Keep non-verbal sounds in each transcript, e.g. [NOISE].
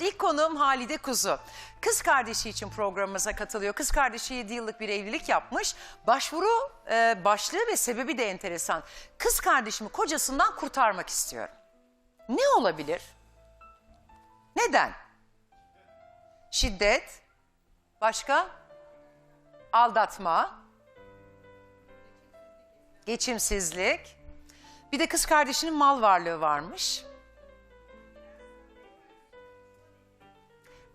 İlk konuğum Halide Kuzu. Kız kardeşi için programımıza katılıyor. Kız kardeşi 7 yıllık bir evlilik yapmış. Başvuru e, başlığı ve sebebi de enteresan. Kız kardeşimi kocasından kurtarmak istiyorum. Ne olabilir? Neden? Şiddet. Başka? Aldatma. Geçimsizlik. Bir de kız kardeşinin mal varlığı varmış.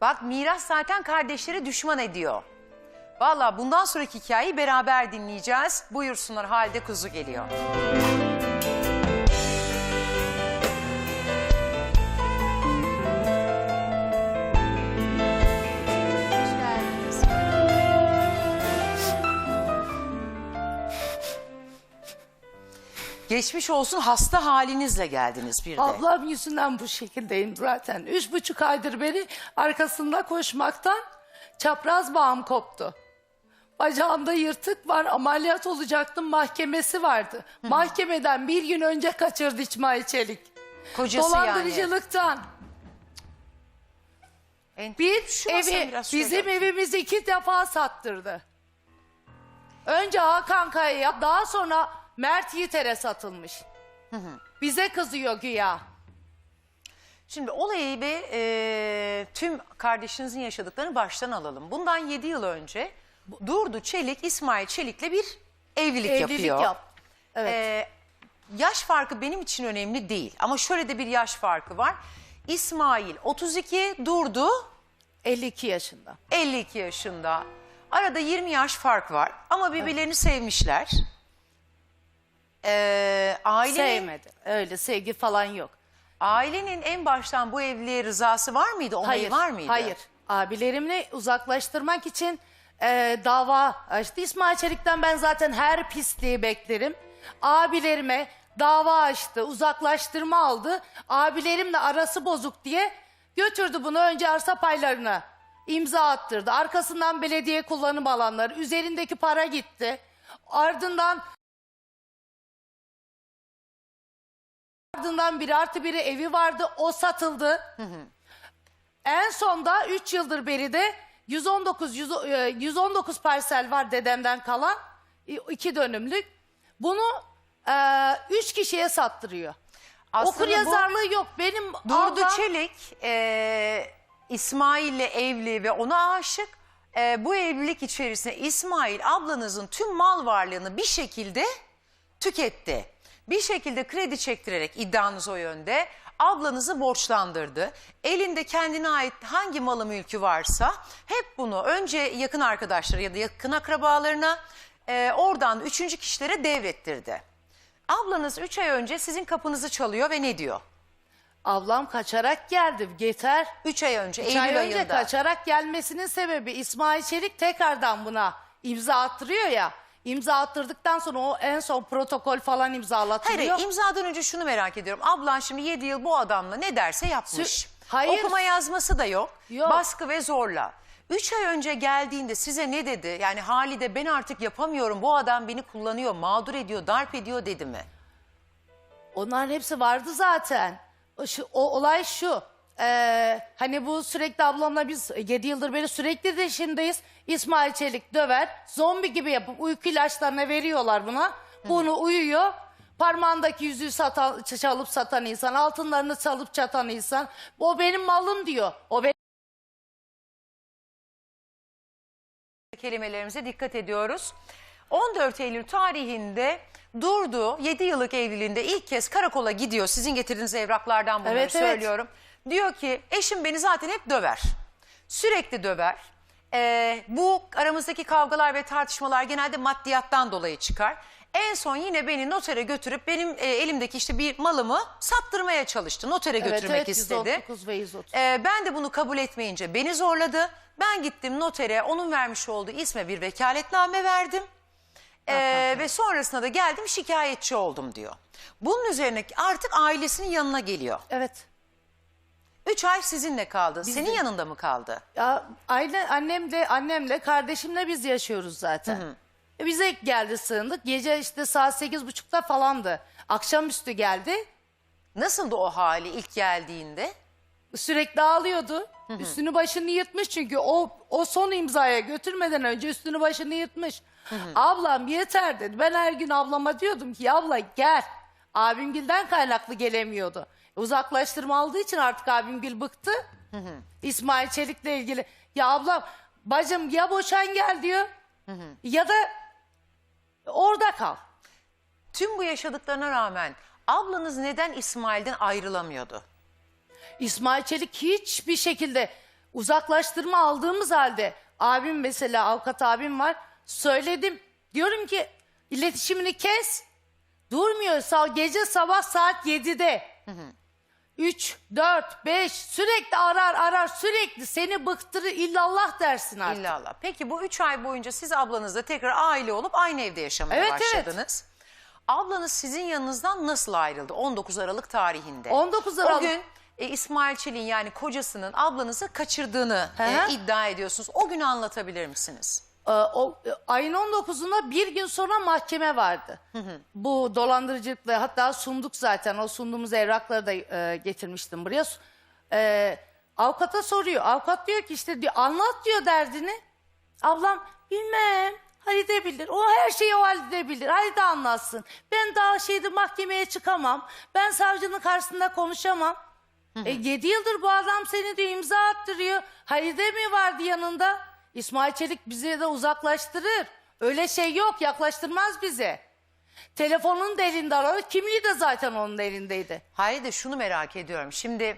Bak miras zaten kardeşleri düşman ediyor. Valla bundan sonraki hikayeyi beraber dinleyeceğiz. Buyursunlar Halide Kuzu geliyor. Geçmiş olsun hasta halinizle geldiniz bir de. Ablam yüzünden bu şekildeyim zaten. Üç buçuk aydır beri arkasında koşmaktan çapraz bağım koptu. Bacağımda yırtık var, ameliyat olacaktım, mahkemesi vardı. Mahkemeden bir gün önce kaçırdı İsmail Çelik. Kocası yani. Dolandırıcılıktan. En- Bir Şu evi, biraz şöyle bizim evimizi iki defa sattırdı. Önce Hakan Kaya'ya, daha sonra Mert Yiğiter'e satılmış. Bize kızıyor güya. Şimdi olayı ve e, tüm kardeşinizin yaşadıklarını baştan alalım. Bundan 7 yıl önce Durdu Çelik, İsmail Çelik'le bir evlilik, Evlilik yapıyor. yap. Evet. E, yaş farkı benim için önemli değil ama şöyle de bir yaş farkı var. İsmail 32, Durdu 52 yaşında. 52 yaşında. Arada 20 yaş fark var ama birbirlerini sevmişler. E, ailenin, Sevmedi. Öyle sevgi falan yok. ailenin en baştan bu evliliğe rızası var mıydı? Onayı Hayır. var mıydı? Hayır. Abilerimle uzaklaştırmak için e, dava açtı. İsmail Çelik'ten ben zaten her pisliği beklerim. Abilerime dava açtı. Uzaklaştırma aldı. Abilerimle arası bozuk diye götürdü bunu önce arsa paylarına imza attırdı. Arkasından belediye kullanım alanları. Üzerindeki para gitti. Ardından Ardından bir artı biri evi vardı. O satıldı. En sonda 3 yıldır beri de 119 100 e, 119 parsel var dedemden kalan. i- iki dönümlük. Bunu 3 kişiye sattırıyor. Aslında Okur bu- yazarlığı yok. Benim Durdu ablam- Çelik e, İsmail'le evli ve ona aşık. E, bu evlilik içerisinde İsmail ablanızın tüm mal varlığını bir şekilde tüketti. Bir şekilde kredi çektirerek iddianız o yönde ablanızı borçlandırdı. Elinde kendine ait hangi malı mülkü varsa hep bunu önce yakın arkadaşları ya da yakın akrabalarına e, oradan üçüncü kişilere devrettirdi. Ablanız 3 ay önce sizin kapınızı çalıyor ve ne diyor? ablam kaçarak geldi. Yeter. 3 ay önce, Üç Eylül ay önce ayında. kaçarak gelmesinin sebebi İsmail Çelik tekrardan buna imza attırıyor ya. İmza attırdıktan sonra o en son protokol falan imzalatılıyor. Hayır, imzadan önce şunu merak ediyorum. Ablan şimdi 7 yıl bu adamla ne derse yapmış. Sü- Hayır. Okuma yazması da yok. Yok. Baskı ve zorla. 3 ay önce geldiğinde size ne dedi? Yani Halide ben artık yapamıyorum. Bu adam beni kullanıyor, mağdur ediyor, darp ediyor dedi mi? Onların hepsi vardı zaten. O, şu, o olay şu. Ee, hani bu sürekli ablamla biz 7 yıldır beri sürekli de işindeyiz. İsmail Çelik döver. Zombi gibi yapıp uyku ilaçlarına veriyorlar buna. Bunu uyuyor. Parmağındaki yüzüğü satan, çalıp satan insan, altınlarını çalıp çatan insan. O benim malım diyor. O benim Kelimelerimize dikkat ediyoruz. 14 Eylül tarihinde Durdu 7 yıllık evliliğinde ilk kez karakola gidiyor. Sizin getirdiğiniz evraklardan bunları Evet, evet. söylüyorum. Diyor ki eşim beni zaten hep döver. Sürekli döver. Ee, bu aramızdaki kavgalar ve tartışmalar genelde maddiyattan dolayı çıkar. En son yine beni notere götürüp benim e, elimdeki işte bir malımı sattırmaya çalıştı. Notere evet, götürmek evet, istedi. 139 ve 130. Ee, ben de bunu kabul etmeyince beni zorladı. Ben gittim notere onun vermiş olduğu isme bir vekaletname verdim. Ee, ve sonrasında da geldim şikayetçi oldum diyor. Bunun üzerine artık ailesinin yanına geliyor. Evet. Üç ay sizinle kaldı. Senin yanında mı kaldı? Ya aile annemle annemle kardeşimle biz yaşıyoruz zaten. E, bize geldi sığındık. Gece işte saat sekiz buçukta falandı. Akşamüstü geldi. Nasıldı o hali ilk geldiğinde? sürekli ağlıyordu. Üstünü başını yırtmış çünkü o o son imzaya götürmeden önce üstünü başını yırtmış. Ablam yeter dedi. Ben her gün ablama diyordum ki abla gel. Abimgilden kaynaklı gelemiyordu. Uzaklaştırma aldığı için artık abimgil bıktı. İsmail Çelik'le ilgili. Ya ablam bacım ya boşan gel diyor. Ya da orada kal. Tüm bu yaşadıklarına rağmen ablanız neden İsmail'den ayrılamıyordu? İsmail Çelik hiçbir şekilde uzaklaştırma aldığımız halde abim mesela avukat abim var söyledim diyorum ki iletişimini kes durmuyor Sa- gece sabah saat 7'de 3, 4, 5 sürekli arar arar sürekli seni bıktırır illallah dersin artık. İllallah. Peki bu üç ay boyunca siz ablanızla tekrar aile olup aynı evde yaşamaya Evet, evet. başladınız. Ablanız sizin yanınızdan nasıl ayrıldı 19 Aralık tarihinde? 19 O Aralık. gün e, İsmail Çelik'in yani kocasının ablanızı kaçırdığını Hı e, hı. iddia ediyorsunuz. O günü anlatabilir misiniz? Ee, o, ayın 19'unda bir gün sonra mahkeme vardı. Bu dolandırıcılıkla hatta sunduk zaten. O sunduğumuz evrakları da e, getirmiştim buraya. Ee, avukata soruyor. Avukat diyor ki işte diyor, anlat diyor derdini. Ablam bilmem. Halide bilir. O her şeyi o Halide bilir. Halide anlatsın. Ben daha şeyde mahkemeye çıkamam. Ben savcının karşısında konuşamam. E, 7 yıldır bu adam seni diyor imza attırıyor. Halide mi vardı yanında? İsmail Çelik bizi de uzaklaştırır. Öyle şey yok yaklaştırmaz bize. Telefonun da elinde aradı. Kimliği de zaten onun elindeydi. Hayır de şunu merak ediyorum. Şimdi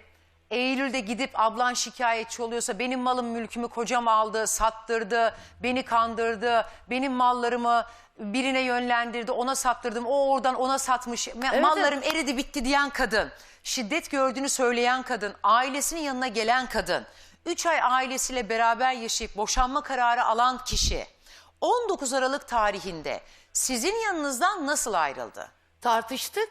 Eylül'de gidip ablan şikayetçi oluyorsa benim malım mülkümü kocam aldı, sattırdı, beni kandırdı, benim mallarımı birine yönlendirdi, ona sattırdım, o oradan ona satmış, Ma- mallarım eridi bitti diyen kadın, şiddet gördüğünü söyleyen kadın, ailesinin yanına gelen kadın, 3 ay ailesiyle beraber yaşayıp boşanma kararı alan kişi 19 Aralık tarihinde sizin yanınızdan nasıl ayrıldı? Tartıştık.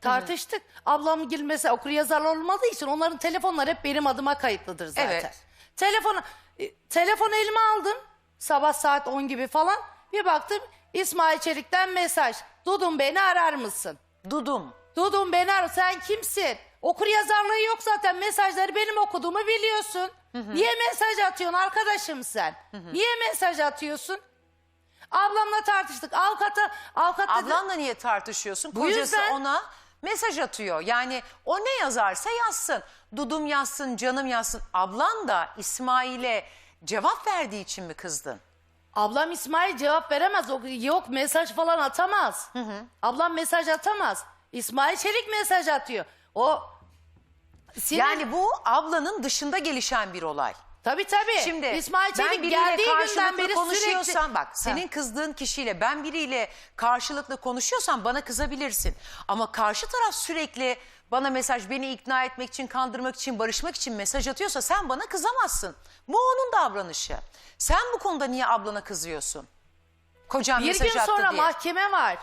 Tartıştık. Ablam gil mesela okur yazar olmadığı için onların telefonları hep benim adıma kayıtlıdır zaten. Evet. Telefonu, e, telefon elime aldım. Sabah saat 10 gibi falan. Bir baktım İsmail Çelik'ten mesaj. Dudum beni arar mısın? Dudum. Dudum beni ar. Sen kimsin? Okur yazarlığı yok zaten. Mesajları benim okuduğumu biliyorsun. Niye mesaj atıyorsun arkadaşım sen? Niye mesaj atıyorsun? Ablamla tartıştık. Avukata, avukat dedi- Ablanla niye tartışıyorsun? Bu Kocası yüzden- ona mesaj atıyor. Yani o ne yazarsa yazsın. Dudum yazsın, canım yazsın. Ablan da İsmail'e cevap verdiği için mi kızdın? Ablam İsmail cevap veremez. O- Yok mesaj falan atamaz. Ablam mesaj atamaz. İsmail Çelik mesaj atıyor. O sinir... Yani bu ablanın dışında gelişen bir olay. tabii tabii. Şimdi İsmail ben Çelik biriyle geldiği günden karşılıklı beri konuşuyorsan sürekli... bak senin kızdığın kişiyle ben biriyle karşılıklı konuşuyorsan bana kızabilirsin. Ama karşı taraf sürekli bana mesaj beni ikna etmek için kandırmak için barışmak için mesaj atıyorsa sen bana kızamazsın. Bu onun davranışı. Sen bu konuda niye ablana kızıyorsun? Kocam Bir mesaj gün attı sonra diye. mahkeme var.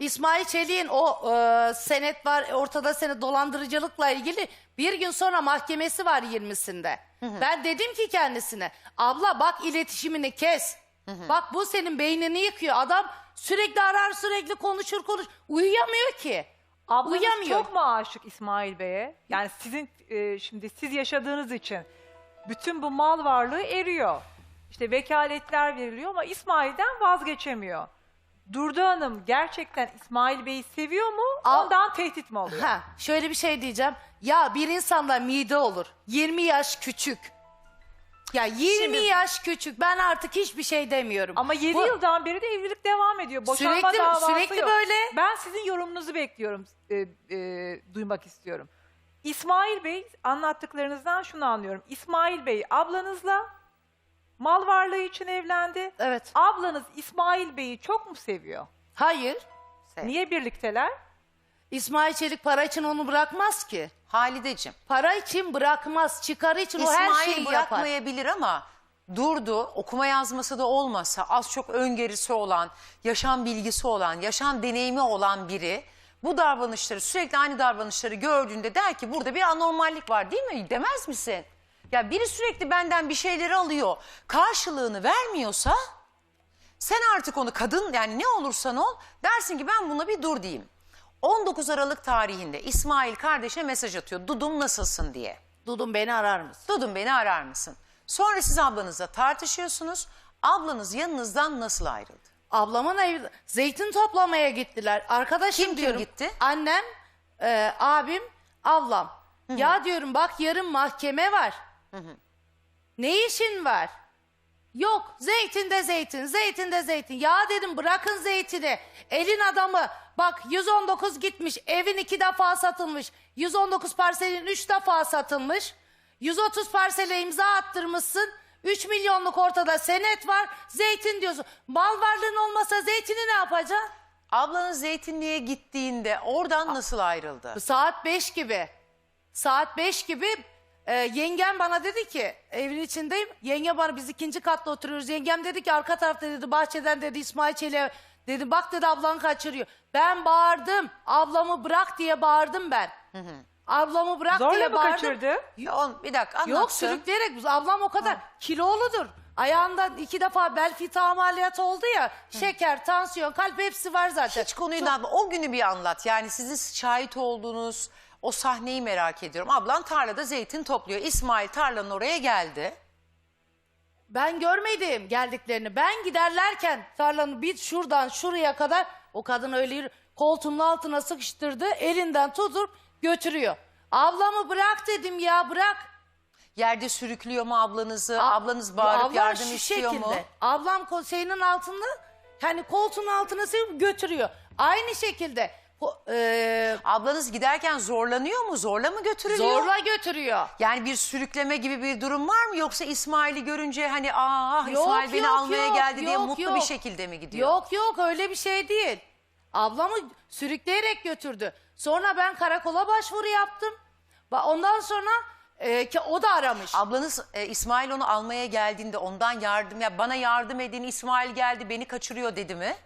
İsmail Çelik'in o e, senet var ortada senet dolandırıcılıkla ilgili bir gün sonra mahkemesi var 20'sinde. Ben dedim ki kendisine abla bak iletişimini kes. Bak bu senin beynini yıkıyor. Adam sürekli arar sürekli konuşur konuş. Uyuyamıyor ki. Ablanız Uyuyamıyor. çok mu aşık İsmail Bey'e? Yani sizin e, şimdi siz yaşadığınız için bütün bu mal varlığı eriyor. İşte vekaletler veriliyor ama İsmail'den vazgeçemiyor. Durdu Hanım gerçekten İsmail Bey'i seviyor mu? Al- Ondan tehdit mi oluyor? Ha, şöyle bir şey diyeceğim. Ya bir insanda mide olur. 20 yaş küçük. Ya 20 Şimdi- yaş küçük. Ben artık hiçbir şey demiyorum. Ama 7 Bu- yıldan beri de evlilik devam ediyor. Boşanma Sürekli- davası sürekli yok. böyle. Ben sizin yorumunuzu bekliyorum, e, e, duymak istiyorum. İsmail Bey anlattıklarınızdan şunu anlıyorum. İsmail Bey ablanızla mal varlığı için evlendi. Evet. Ablanız İsmail Bey'i çok mu seviyor? Hayır. Niye birlikteler? İsmail Çelik para için onu bırakmaz ki. Halideciğim. Para için bırakmaz. Çıkarı için o İsmail her şeyi yapar. bırakmayabilir ama durdu okuma yazması da olmasa az çok öngörüsü olan, yaşam bilgisi olan, yaşam deneyimi olan biri bu davranışları sürekli aynı davranışları gördüğünde der ki burada bir anormallik var değil mi demez misin? Ya biri sürekli benden bir şeyleri alıyor karşılığını vermiyorsa sen artık onu kadın yani ne olursan ol dersin ki ben buna bir dur diyeyim. 19 Aralık tarihinde İsmail kardeşine mesaj atıyor Dudum nasılsın diye. Dudum beni arar mısın? Dudum beni arar mısın? Sonra siz ablanızla tartışıyorsunuz. Ablanız yanınızdan nasıl ayrıldı? Ablamın evi zeytin toplamaya gittiler. Arkadaşım Kim kim diyorum. gitti? Annem, e, abim, ablam. Ya diyorum bak yarın mahkeme var. Ne işin var? Yok zeytinde zeytin, zeytinde zeytin. Ya dedim bırakın zeytini. Elin adamı bak 119 gitmiş, evin iki defa satılmış. 119 parselin üç defa satılmış. 130 parsele imza attırmışsın. 3 milyonluk ortada senet var. Zeytin diyorsun. Mal varlığın olmasa zeytini ne yapacaksın? Ablanız zeytinliğe gittiğinde oradan nasıl ayrıldı? Saat 5 gibi. Saat 5 gibi e, yengem bana dedi ki evin içindeyim. Yenge bana biz ikinci katta oturuyoruz. Yengem dedi ki arka tarafta dedi bahçeden dedi İsmail Çelik'e dedi bak dedi ablan kaçırıyor. Ben bağırdım. Ablamı bırak diye bağırdım ben. Ablamı bırak Zorla diye mı bağırdım. kaçırdı? Ya on- bir dakika anlatsın. Yok sürükleyerek. Ablam o kadar kiloludur. Ayağından iki defa bel fita ameliyatı oldu ya. Şeker, tansiyon, kalp hepsi var zaten. Hiç konuyu da o günü bir anlat. Yani sizin şahit olduğunuz o sahneyi merak ediyorum. Ablan tarlada zeytin topluyor. İsmail tarlanın oraya geldi. Ben görmedim geldiklerini. Ben giderlerken tarlanın bir şuradan şuraya kadar o kadın öyle yürü- koltuğunun altına sıkıştırdı. Elinden tutup götürüyor. Ablamı bırak dedim ya bırak. Yerde sürüklüyor mu ablanızı? A- Ablanız bağırıp Ablam yardım şu istiyor mu? şekilde. Ablam ko- şeyinin altında hani koltuğun altına sıkıp götürüyor. Aynı şekilde e, Ablanız giderken zorlanıyor mu? Zorla mı götürülüyor? zorla götürüyor. Yani bir sürükleme gibi bir durum var mı? Yoksa İsmail'i görünce hani aa Yok, İsmail beni yok, almaya yok, geldi diye yok, mutlu yok. bir şekilde mi gidiyor? Yok yok öyle bir şey değil. Ablamı sürükleyerek götürdü. Sonra ben karakola başvuru yaptım. Ba- Ondan sonra e, ki o da aramış. Ablanız e, İsmail onu almaya geldiğinde ondan yardım ya bana yardım edin İsmail geldi beni kaçırıyor dedi mi?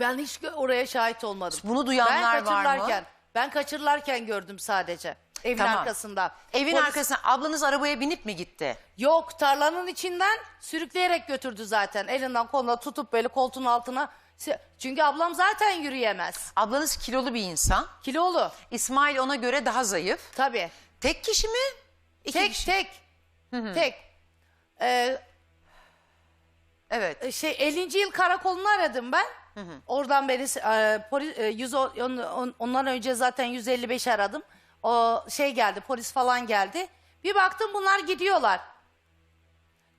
Ben hiç oraya şahit olmadım. Bunu duyanlar ben var mı? kaçırırlarken, Ben kaçırırlarken gördüm sadece. Evin Tamam. arkasında. Evin Polis- arkasına ablanız arabaya binip mi gitti? Yok tarlanın içinden sürükleyerek götürdü zaten. Elinden koluna tutup böyle koltuğun altına. Çünkü ablam zaten yürüyemez. Ablanız kilolu bir insan. Kilolu. İsmail ona göre daha zayıf. Tabii. Tek kişi mi? İki Tek kişi. tek. Tek. Ee, Evet. şey 50. yıl karakolunu aradım ben. Oradan beni e, polis e, 100 o- on- on- ondan önce zaten 155 aradım. O şey geldi polis falan geldi. Bir baktım bunlar gidiyorlar.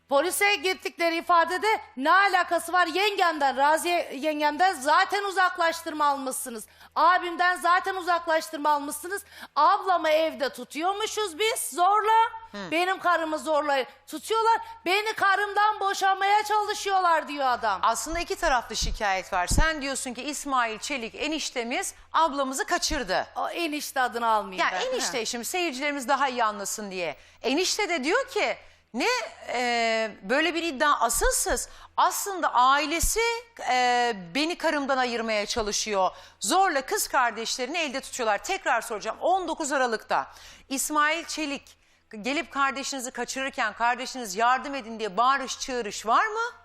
Polise gittikleri ifadede ne alakası var yengemden, Raziye yengemden zaten uzaklaştırma almışsınız. Abimden zaten uzaklaştırma almışsınız. Ablamı evde tutuyormuşuz biz zorla. Benim karımı zorla tutuyorlar. Beni karımdan boşamaya çalışıyorlar diyor adam. Aslında iki taraflı şikayet var. Sen diyorsun ki İsmail Çelik eniştemiz ablamızı kaçırdı. O enişte adını almayayım Yani ben. enişte şimdi seyircilerimiz daha iyi anlasın diye. Enişte de diyor ki ne e, böyle bir iddia asılsız. Aslında ailesi e, beni karımdan ayırmaya çalışıyor. Zorla kız kardeşlerini elde tutuyorlar. Tekrar soracağım 19 Aralık'ta İsmail Çelik gelip kardeşinizi kaçırırken kardeşiniz yardım edin diye bağırış çığırış var mı?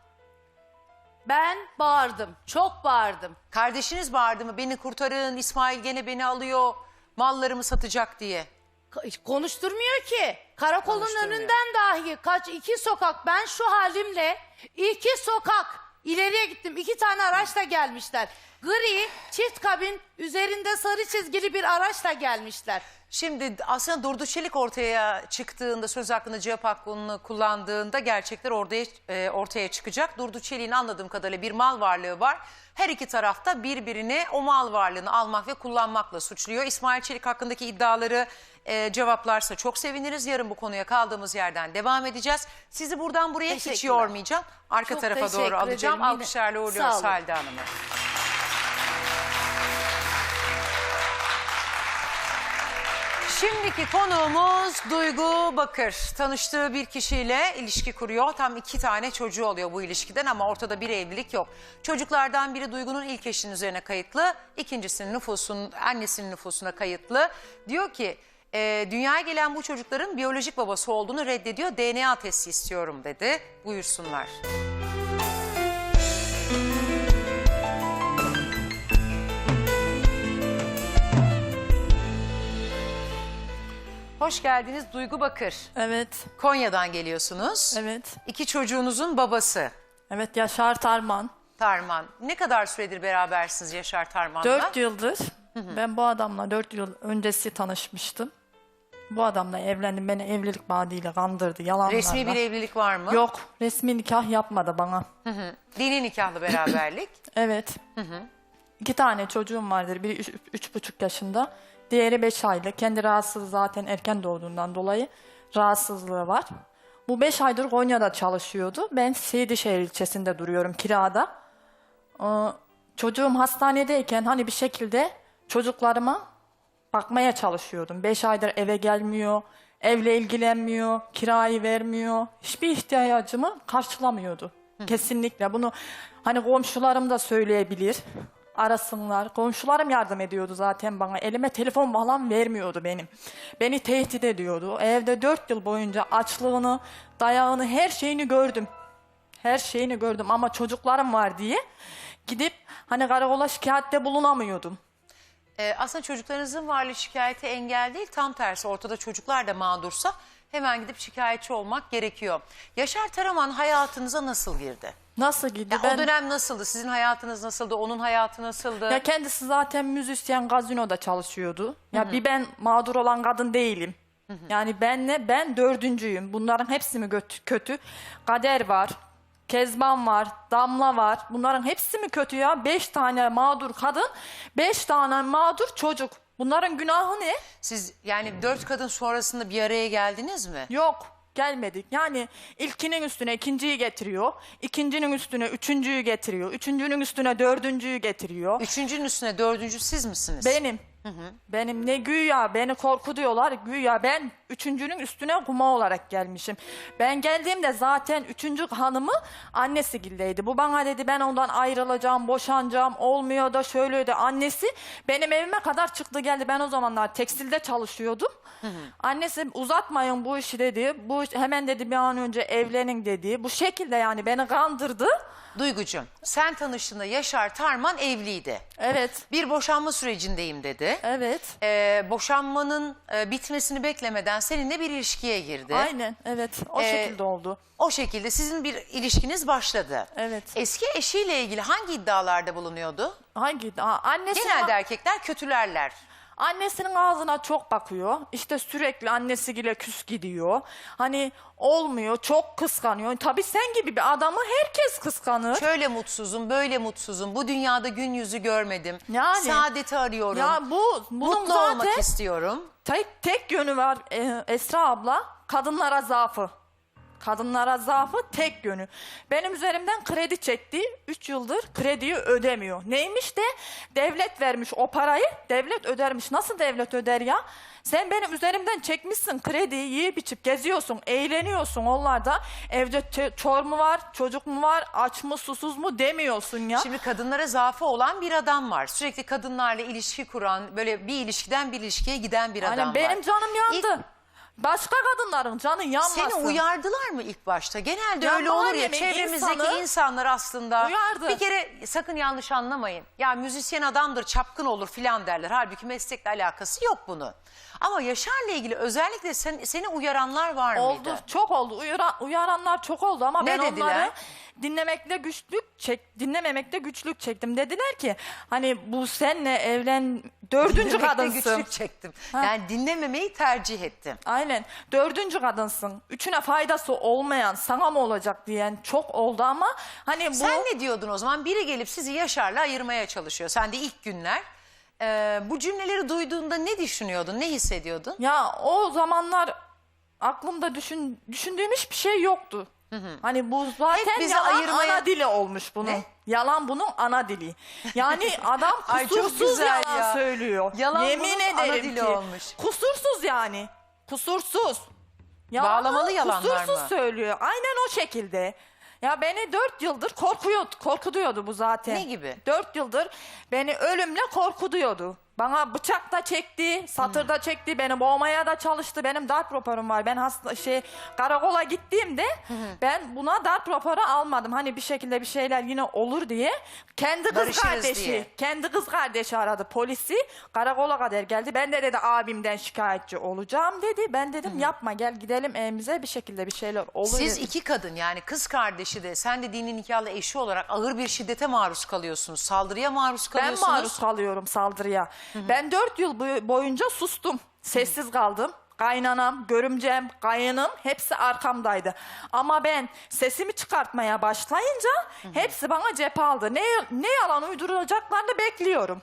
Ben bağırdım. Çok bağırdım. Kardeşiniz bağırdı mı beni kurtarın İsmail gene beni alıyor mallarımı satacak diye. Ka- Konuşturmuyor ki. Karakolun Konuşturmuyor. önünden dahi kaç iki sokak ben şu halimle iki sokak ileriye gittim. İki tane araçla gelmişler. Gri çift kabin üzerinde sarı çizgili bir araçla gelmişler. Şimdi aslında Durdu Çelik ortaya çıktığında söz hakkında cevap hakkını kullandığında gerçekler ortaya, e, ortaya çıkacak. Durdu Çelik'in anladığım kadarıyla bir mal varlığı var. Her iki tarafta birbirini o mal varlığını almak ve kullanmakla suçluyor. İsmail Çelik hakkındaki iddiaları e, cevaplarsa çok seviniriz. Yarın bu konuya kaldığımız yerden devam edeceğiz. Sizi buradan buraya hiç yormayacağım. Arka Çok tarafa doğru alacağım. Alkışlarla uğurluyoruz. Halide Hanım'ı. Şimdiki konuğumuz Duygu Bakır. Tanıştığı bir kişiyle ilişki kuruyor. Tam iki tane çocuğu oluyor bu ilişkiden ama ortada bir evlilik yok. Çocuklardan biri Duygu'nun ilk eşinin üzerine kayıtlı. ikincisinin nüfusun, annesinin nüfusuna kayıtlı. Diyor ki e, dünyaya gelen bu çocukların biyolojik babası olduğunu reddediyor. DNA testi istiyorum dedi. Buyursunlar. Hoş geldiniz Duygu Bakır. Evet, Konya'dan geliyorsunuz. evet. İki çocuğunuzun babası Evet Yaşar Tarman. Tarman. Ne kadar süredir berabersiniz Yaşar Tarman'la? Dört yıldır ben bu adamla dört yıl öncesi tanışmıştım. Bu adamla evlendim. Beni evlilik vaadiyle kandırdı. Yalanlarla. Resmi bir evlilik var mı? Yok. Resmi nikah yapmadı bana. Dini nikahlı beraberlik. [CLEARS THROAT] Evet. İki tane çocuğum vardır. Biri üç, üç buçuk yaşında. Diğeri beş aylık. Kendi rahatsızlığı zaten erken doğduğundan dolayı rahatsızlığı var. Bu beş aydır Konya'da çalışıyordu. Ben Seydişehir ilçesinde duruyorum kirada. Ee, çocuğum hastanedeyken hani bir şekilde çocuklarıma bakmaya çalışıyordum. Beş aydır eve gelmiyor, evle ilgilenmiyor, kirayı vermiyor. Hiçbir ihtiyacımı karşılamıyordu. Kesinlikle bunu hani komşularım da söyleyebilir. Arasınlar. Komşularım yardım ediyordu zaten bana. Elime telefon falan vermiyordu benim. Beni tehdit ediyordu. Evde dört yıl boyunca açlığını, dayağını, her şeyini gördüm. Her şeyini gördüm ama çocuklarım var diye gidip hani karakola şikayette bulunamıyordum. Ee, aslında çocuklarınızın varlığı şikayete engel değil. Tam tersi ortada çocuklar da mağdursa hemen gidip şikayetçi olmak gerekiyor. Yaşar Taraman hayatınıza nasıl girdi? Nasıl gitti? Ya O dönem nasıldı? Sizin hayatınız nasıldı? Onun hayatı nasıldı? Ya kendisi zaten müzisyen gazinoda çalışıyordu. Ya bir ben mağdur olan kadın değilim. Yani benle ben dördüncüyüm. Bunların hepsi mi kötü? Kader var. Kezban var, Damla var. Bunların hepsi mi kötü ya? Beş tane mağdur kadın, beş tane mağdur çocuk. Bunların günahı ne? Siz yani dört kadın sonrasında bir araya geldiniz mi? Yok gelmedik. Yani ilkinin üstüne ikinciyi getiriyor. ikincinin üstüne üçüncüyü getiriyor. Üçüncünün üstüne dördüncüyü getiriyor. Üçüncünün üstüne dördüncü siz misiniz? Benim. Benim ne güya beni korkutuyorlar güya ben üçüncünün üstüne kuma olarak gelmişim. Ben geldiğimde zaten üçüncü hanımı annesi gildeydi. Bu bana dedi ben ondan ayrılacağım, boşanacağım, olmuyor da şöyle de annesi benim evime kadar çıktı geldi. Ben o zamanlar tekstilde çalışıyordum. Annesi uzatmayın bu işi dedi. Bu iş- hemen dedi bir an önce evlenin dedi. Bu şekilde yani beni kandırdı. Duygucuğum sen tanıştığında Yaşar Tarman evliydi. Evet. Bir boşanma sürecindeyim dedi. Evet. Ee, boşanmanın e, bitmesini beklemeden seninle bir ilişkiye girdi. Aynen. Evet. O Ee, şekilde oldu. O şekilde sizin bir ilişkiniz başladı. Evet. Eski eşiyle ilgili hangi iddialarda bulunuyordu? Hangi? Aa, annesi Genelde erkekler kötülerler. Annesinin ağzına çok bakıyor. İşte sürekli annesiyle küs gidiyor. Hani olmuyor, çok kıskanıyor. Tabii sen gibi bir adamı herkes kıskanır. Şöyle mutsuzum, böyle mutsuzum. Bu dünyada gün yüzü görmedim. Yani. Saadeti arıyorum. Ya bu bunun Mutlu zaten olmak istiyorum. tek tek yönü var e, Esra abla. Kadınlara zaafı. Kadınlara zaafı tek yönü. Benim üzerimden kredi çekti. 3 yıldır krediyi ödemiyor. Neymiş de devlet vermiş o parayı. Devlet ödermiş. Nasıl devlet öder ya? Sen benim üzerimden çekmişsin krediyi yiyip içip geziyorsun, eğleniyorsun onlarda. Evde çor mu var, çocuk mu var, aç mı susuz mu demiyorsun ya. Şimdi kadınlara zaafı olan bir adam var. Sürekli kadınlarla ilişki kuran, böyle bir ilişkiden bir ilişkiye giden bir adam Aynen, var. benim canım yandı. İlk- Başka kadınların canı yanmasın. Seni uyardılar mı ilk başta? Genelde Ya öyle olur ya mahallemin çevremizdeki insanı insanlar aslında uyardı. bir kere sakın yanlış anlamayın. Ya müzisyen adamdır çapkın olur filan derler. Halbuki meslekle alakası yok bunun. Ama Yaşar'la ilgili özellikle sen, seni uyaranlar var Oldu, mıydı? çok oldu. Uyara, uyaranlar çok oldu ama Ne ben dediler? onları dinlemekte güçlük çek, dinlememekte güçlük çektim. Dediler ki hani bu senle evlen dördüncü Dinlemekte kadınsın. güçlük çektim. Yani dinlememeyi tercih ettim. Aynen. Dördüncü kadınsın. Üçüne faydası olmayan sana mı olacak diyen çok oldu ama hani bu Sen ne diyordun o zaman? Biri gelip sizi Yaşar'la ayırmaya çalışıyor. Sen de ilk günler. Ee, bu cümleleri duyduğunda ne düşünüyordun? Ne hissediyordun? ya o zamanlar aklımda düşün, düşündüğüm hiçbir şey yoktu. Hani bu zaten bizi yalan ayırmaya- ana dili olmuş bunun. Ne? Yalan bunun ana dili. Yani [LAUGHS] adam Ay çok kusursuz güzel yalan ya. söylüyor. Yalan Yemin bunun ederim ana dili ki. olmuş. Kusursuz yani. Kusursuz. Yalanı Bağlamalı yalanlar kusursuz mı? söylüyor. Aynen o şekilde. Ya beni dört yıldır korkuyordu, korkutuyordu bu zaten. Ne gibi? Dört yıldır beni ölümle korkutuyordu. Bana bıçak da çekti, satır da çekti, beni boğmaya da çalıştı. Benim darp raporum var. Ben hasta şey karakola gittiğimde ben buna darp raporu almadım. Hani bir şekilde bir şeyler yine olur diye. Kendi kız Barışırız kardeşi, diye. kendi kız kardeşi aradı polisi. Karakola kadar geldi. Ben de dedi abimden şikayetçi olacağım dedi. Ben dedim yapma gel gidelim evimize bir şekilde bir şeyler olur. Siz dedim. iki kadın yani kız kardeşi de sen de dini nikahlı eşi olarak ağır bir şiddete maruz kalıyorsunuz. Saldırıya maruz Ben kalıyorsunuz. maruz kalıyorum saldırıya. Ben dört yıl boy- boyunca sustum. Sessiz kaldım. Kaynanam, görümcem, kayınım hepsi arkamdaydı. Ama ben sesimi çıkartmaya başlayınca hepsi bana cephe aldı. Ne, ne yalan uyduracaklarını bekliyorum.